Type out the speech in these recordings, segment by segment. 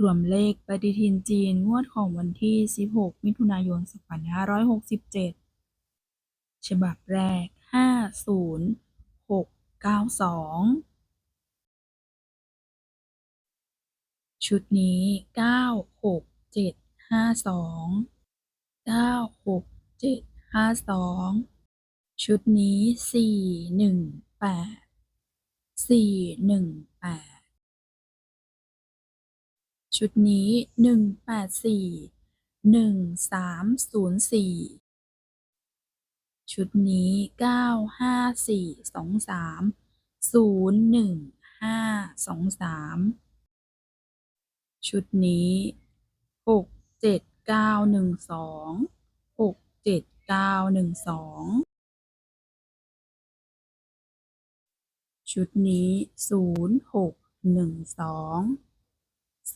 รวมเลขปฏิทินจีนงวดของวันที่ 16 มิถุนายน 2567 ฉบับแรก 50692 ชุดนี้ 96752 96752 ชุดนี้ 418 418 ชุดนี้ 184 1304 ชุดนี้ 95423 01523 ชุดนี้ 67912 67912 ชุดนี้ 0612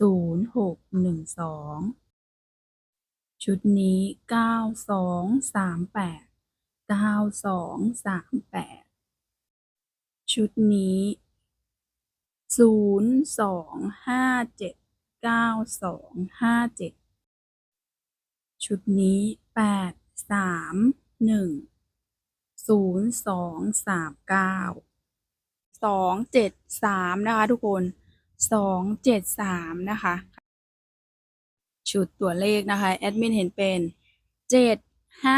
0612ชุดนี้9238 9238ชุดนี้0257 9257ชุดนี้831 0239 273นะคะทุกคน 273 นะคะ ชุดตัวเลขนะคะ แอดมินเห็นเป็น 7 5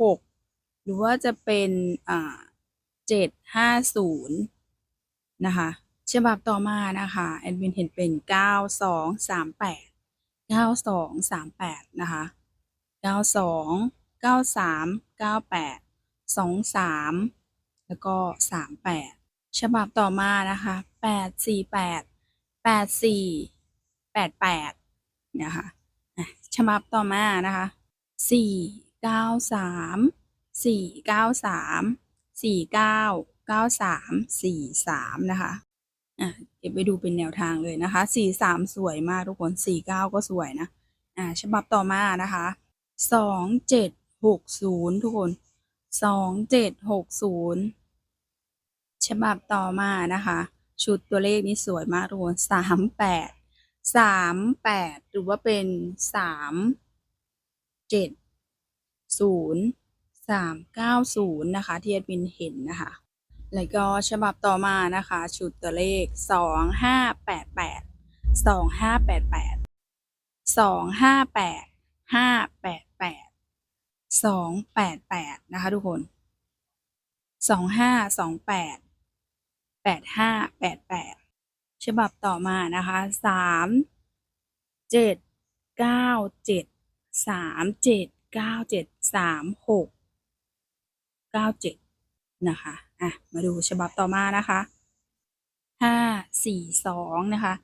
6 หรือว่าจะเป็นอ่า750 นะคะ ฉบับต่อมานะคะ แอดมินเห็นเป็น 9238 9238 นะคะ 92 93 98 23 แล้วก็ 38 ฉบับต่อมานะคะ848 84 88นะคะอะฉบับต่อมานะคะ493 493 49 93 43นะคะอะเก็บไปดูเป็นแนวทางเลยนะคะ43สวยมากทุกคน49ก็สวยนะอ่าฉบับต่อมานะคะ2760ทุกคน2760 ฉบับต่อมานะคะ ชุดตัวเลขนี้สวยมากทุกคนสามแปดสามแปดหรือว่าเป็นสามเจ็ดศูนย์สามเก้าศูนย์นะคะที่แอดินเห็นนะคะ แล้วก็ฉบับต่อมานะคะ ชุดตัวเลขสองห้าแปดแปดสองห้าแปดแปดสองห้าแปดห้าแปดแปดสองแปดแปดนะคะทุกคนสองห้าสองแปด 8588 ฉบับต่อมานะคะ 3 7 9 7 3 7 9 7 3 6 9 7 นะคะ อะ มาดูฉบับต่อมานะคะห้าสี่สองนะคะ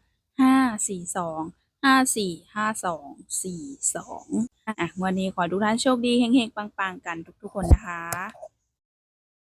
ห้าสี่สองห้าสี่ห้าสองสี่สองอะวันนี้ขอทุกท่านโชคดีเฮงๆปังๆ กันทุกๆคนนะคะ